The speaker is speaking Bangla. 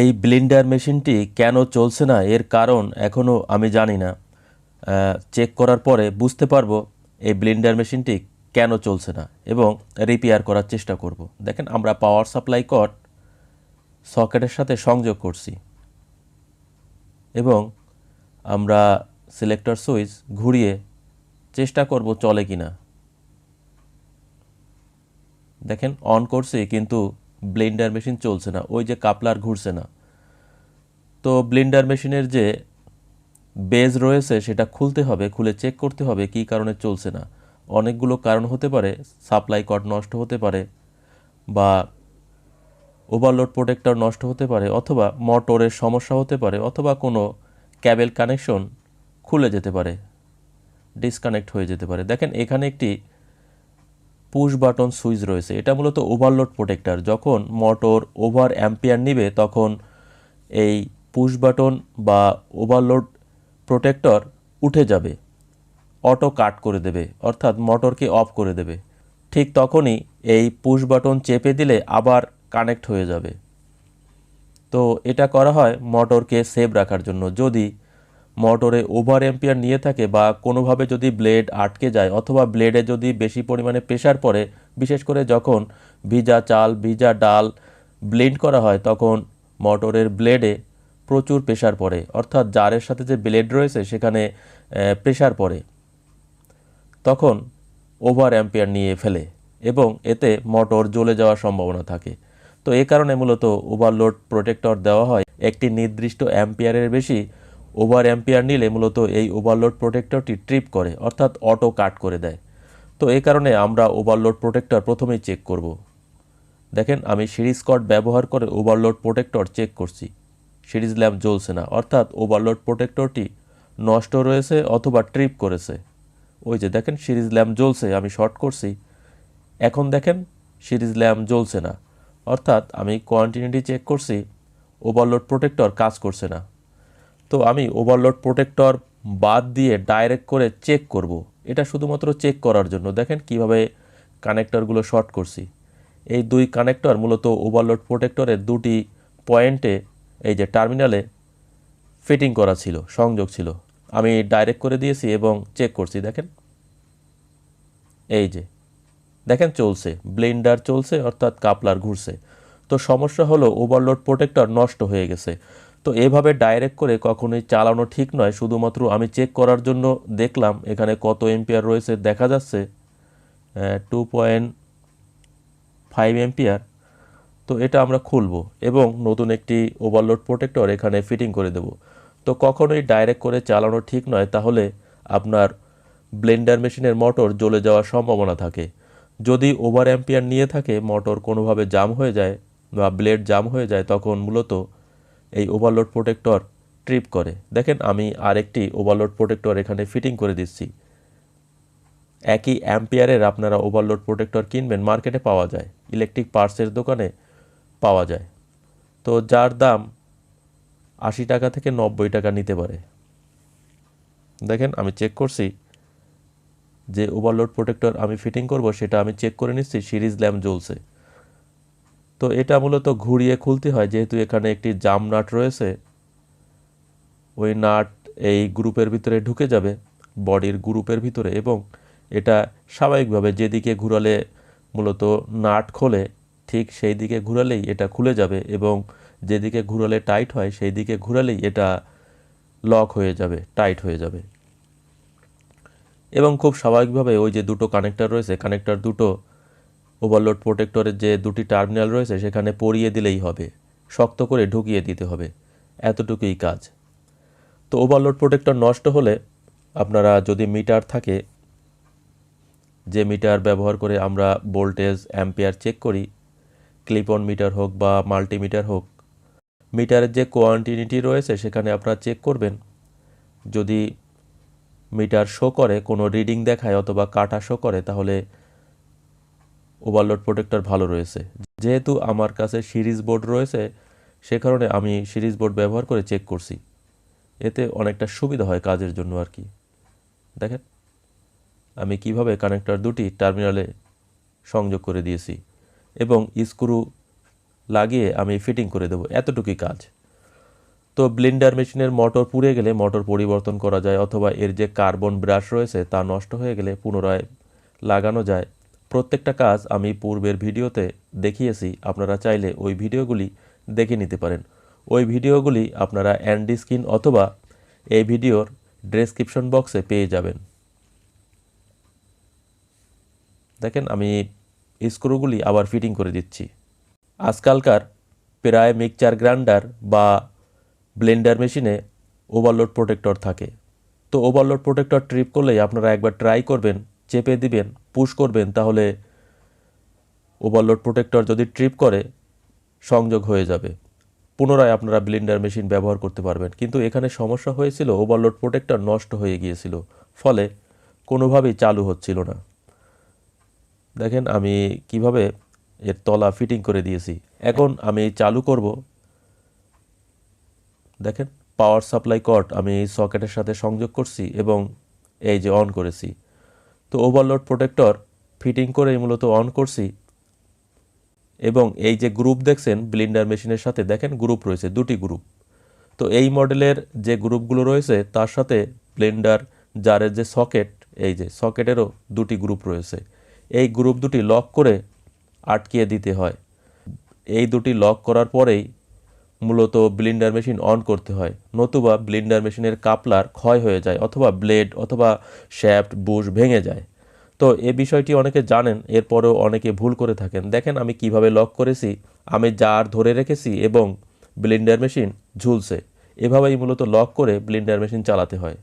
এই ব্লেন্ডার মেশিনটি কেন চলছে না? এর কারণ এখনও আমি জানি না। চেক করার পরে বুঝতে পারব এই ব্লেন্ডার মেশিনটি কেন চলছে না এবং রিপেয়ার করার চেষ্টা করব। দেখেন, আমরা পাওয়ার সাপ্লাই কট সকেটের সাথে সংযোগ করছি এবং আমরা সিলেক্টর সুইচ ঘুরিয়ে চেষ্টা করব চলে কি না দেখেন, অন করছি কিন্তু ব্লেন্ডার মেশিন চলছে না, ওই যে কাপলার ঘুরছে না। তো ব্লেন্ডার মেশিনের যে বেজ রয়েছে, সেটা খুলতে হবে, খুলে চেক করতে হবে কী কারণে চলছে না। অনেকগুলো কারণ হতে পারে, সাপ্লাই কট নষ্ট হতে পারে বা ওভারলোড প্রোটেক্টর নষ্ট হতে পারে অথবা মোটরের সমস্যা হতে পারে অথবা কোনো ক্যাবেল কানেকশন খুলে যেতে পারে, ডিসকানেক্ট হয়ে যেতে পারে। দেখেন, এখানে একটি পুশ বাটন সুইচ রয়েছে। এটা মূলত ওভারলোড প্রোটেক্টর যখন মোটর ওভার অ্যাম্পিয়ার নিবে, তখন এই পুশ বাটন বা ওভারলোড প্রোটেক্টর উঠে যাবে। অটো কাট করে দেবে, অর্থাৎ মোটরকে অফ করে দেবে। ঠিক তখনই এই পুশ বাটন চেপে দিলে আবার কানেক্ট হয়ে যাবে। তো এটা করা হয় মোটরকে সেভ রাখার জন্য। যদি মোটরে ওভার এম্পিয়ার নিয়ে থাকে বা কোনোভাবে যদি ব্লেড আটকে যায় অথবা ব্লেডে যদি বেশি পরিমাণে প্রেশার পড়ে, বিশেষ করে যখন ভিজা চাল, ভিজা ডাল ব্লেন্ড করা হয়, তখন মোটরের ব্লেডে প্রচুর প্রেশার পড়ে। অর্থাৎ জারের সাথে যে ব্লেড রয়েছে, সেখানে প্রেশার পড়ে। তখন ওভার অ্যাম্পিয়ার নিয়ে ফেলে এবং এতে মোটর জ্বলে যাওয়ার সম্ভাবনা থাকে। তো এ কারণে মূলত ওভারলোড প্রোটেক্টর দেওয়া হয়। একটি নির্দিষ্ট অ্যাম্পিয়ারের বেশি ওভার অ্যাম্পিয়ার নিলে মূলত এই ওভারলোড প্রোটেক্টরটি ট্রিপ করে, অর্থাৎ অটো কাট করে দেয়। তো এই কারণে আমরা ওভারলোড প্রোটেক্টর প্রথমেই চেক করব। দেখেন, আমি সিরিজ কট ব্যবহার করে ওভারলোড প্রোটেক্টর চেক করছি। সিরিজ ল্যাম্প জ্বলছে না, অর্থাৎ ওভারলোড প্রোটেক্টরটি নষ্ট রয়েছে অথবা ট্রিপ করেছে। ওই যে দেখেন, সিরিজ ল্যাম্প জ্বলছে, আমি শর্ট করছি। এখন দেখেন, সিরিজ ল্যাম্প জ্বলছে না, অর্থাৎ আমি কোয়ান্টিটি চেক করছি, ওভারলোড প্রোটেক্টর কাজ করছে না। তো আমি ওভারলোড প্রোটেক্টর বাদ দিয়ে ডাইরেক্ট করে চেক করব। এটা শুধুমাত্র চেক করার জন্য। দেখেন কীভাবে কানেক্টরগুলো শর্ট করছি। এই দুই কানেক্টর মূলত ওভারলোড প্রোটেক্টরের দুটি পয়েন্টে এই যে টার্মিনালে ফিটিং করা ছিল, সংযোগ ছিল। আমি ডাইরেক্ট করে দিয়েছি এবং চেক করছি, দেখেন। এই যে, দেখেন চলছে ব্লেন্ডার চলছে, অর্থাৎ কাপলার ঘুরছে। তো সমস্যা হলো ওভারলোড প্রোটেক্টর নষ্ট হয়ে গেছে। তো এভাবে ডাইরেক্ট করে কখনোই চালানো ঠিক নয়। শুধুমাত্র আমি চেক করার জন্য দেখলাম, এখানে কত এম্পিয়ার রয়েছে দেখা যাচ্ছে টু পয়েন্ট ফাইভ এম্পিয়ার তো এটা আমরা খুলব এবং নতুন একটি ওভারলোড প্রোটেক্টর এখানে ফিটিং করে দেব। তো কখনোই ডাইরেক্ট করে চালানো ঠিক নয়, তাহলে আপনার ব্লেন্ডার মেশিনের মোটর জ্বলে যাওয়ার সম্ভাবনা থাকে। যদি ওভার অ্যাম্পিয়ার নিয়ে থাকে মোটর কোনোভাবে জাম হয়ে যায় বা ব্লেড জাম হয়ে যায়, তখন মূলত এই ওভারলোড প্রোটেক্টর ট্রিপ করে। দেখেন আমি আরেকটি ওভারলোড প্রোটেক্টর এখানে ফিটিং করে দিচ্ছি। একই অ্যাম্পিয়ারের আপনারা ওভারলোড প্রোটেক্টর কিনবেন মার্কেটে পাওয়া যায়। ইলেকট্রিক পার্টসের দোকানে পাওয়া যায়। তো যার দাম আশি টাকা থেকে নব্বই টাকা নিতে পারে। দেখেন আমি চেক করছি যে ওভারলোড প্রোটেক্টর আমি ফিটিং করব, সেটা আমি চেক করে নিচ্ছি, সিরিজ ল্যাম্প জ্বলছে। তো এটা মূলত ঘুরিয়ে খুলতে হয়, যেহেতু এখানে একটি জাম নাট রয়েছে। ওই নাট এই গ্রুপের ভিতরে ঢুকে যাবে, বডির গ্রুপের ভিতরে, এবং এটা স্বাভাবিকভাবে যেদিকে ঘুরালে মূলত নাট খোলে, ঠিক সেই দিকে ঘুরালেই এটা খুলে যাবে, এবং যেদিকে ঘুরালে টাইট হয়, সেই দিকে ঘুরালেই এটা লক হয়ে যাবে, টাইট হয়ে যাবে। এবং খুব স্বাভাবিকভাবে ওই যে দুটো কানেক্টর রয়েছে, কানেক্টর দুটো ওভারলোড প্রোটেক্টরের যে দুটি টার্মিনাল রয়েছে সেখানে পরিয়ে দিলেই হবে, শক্ত করে ঢুকিয়ে দিতে হবে, এতটুকুই কাজ। তো ওভারলোড প্রোটেক্টর নষ্ট হলে আপনারা যদি মিটার থাকে, যে মিটার ব্যবহার করে আমরা ভোল্টেজ, অ্যাম্পিয়ার চেক করি, ক্লিপ অন মিটার হোক বা মাল্টিমিটার হোক, মিটারের যে কোয়ান্টিটি রয়েছে সেখানে আপনারা চেক করবেন। যদি মিটার শো করে, কোনো রিডিং দেখায় অথবা কাটা শো করে, তাহলে ওভারলোড প্রোটেক্টর ভালো রয়েছে। যেহেতু আমার কাছে সিরিজ বোর্ড রয়েছে, সে কারণে আমি সিরিজ বোর্ড ব্যবহার করে চেক করছি। এতে অনেকটা সুবিধা হয় কাজের জন্য আর কি। দেখেন, আমি কীভাবে কানেক্টর দুটি টার্মিনালে সংযোগ করে দিয়েছি এবং স্ক্রু লাগিয়ে আমি ফিটিং করে দেবো, এতটুকুই কাজ। তো ব্লেন্ডার মেশিনের মোটর পুড়ে গেলে মোটর পরিবর্তন করা যায়, অথবা এর যে কার্বন ব্রাশ রয়েছে তা নষ্ট হয়ে গেলে পুনরায় লাগানো যায়। প্রত্যেকটা কাজ আমি পূর্বের ভিডিওতে দেখিয়েছি, আপনারা চাইলে ওই ভিডিওগুলি দেখে নিতে পারেন। ওই ভিডিওগুলি আপনারা অ্যান্ডি স্ক্রিন অথবা এই ভিডিওর ডেসক্রিপশন বক্সে পেয়ে যাবেন। দেখেন, আমি স্ক্রুগুলি আবার ফিটিং করে দিচ্ছি। আজকালকার প্রায় মিক্সচার গ্রাইন্ডার বা ব্লেন্ডার মেশিনে ওভারলোড প্রোটেক্টর থাকে। তো ওভারলোড প্রোটেক্টর ট্রিপ করলেই আপনারা একবার ট্রাই করবেন চেপে দিবেন পুশ করবেন, তাহলে ওভারলোড প্রোটেক্টর যদি ট্রিপ করে, সংযোগ হয়ে যাবে। পুনরায় আপনারা ব্লিন্ডার মেশিন ব্যবহার করতে পারবেন। কিন্তু এখানে সমস্যা হয়েছিল ওভারলোড প্রোটেক্টর নষ্ট হয়ে গিয়েছিল। ফলে কোনোভাবেই চালু হচ্ছিল না। দেখেন, আমি কীভাবে এর তলা ফিটিং করে দিয়েছি। এখন আমি চালু করব। দেখেন পাওয়ার সাপ্লাই কর্ড আমি সকেটের সাথে সংযোগ করছি এবং এই যে অন করেছি। তো ওভারলোড প্রোটেক্টর ফিটিং করেই মূলত অন করছি। এবং এই যে গ্রুপ দেখছেন ব্লিন্ডার মেশিনের সাথে, দেখেন গ্রুপ রয়েছে, দুটি গ্রুপ তো এই মডেলের যে গ্রুপগুলো রয়েছে, তার সাথে ব্লেন্ডার জারের যে সকেট এই যে সকেটেরও দুটি গ্রুপ রয়েছে। এই গ্রুপ দুটি লক করে আটকিয়ে দিতে হয়। এই দুটি লক করার পরেই মূলত ব্লিন্ডার মেশিন অন করতে হয়। নতুবা ব্লিন্ডার মেশিনের কাপলার ক্ষয় হয়ে যায় অথবা ব্লেড অথবা শ্যাফট, বুশ ভেঙে যায়। তো এ বিষয়টি অনেকে জানেন, এরপরেও অনেকে ভুল করে থাকেন। দেখেন আমি কীভাবে লক করেছি, আমি জার ধরে রেখেছি এবং ব্লিন্ডার মেশিন ঝুলছে। এভাবেই মূলত লক করে ব্লিন্ডার মেশিন চালাতে হয়।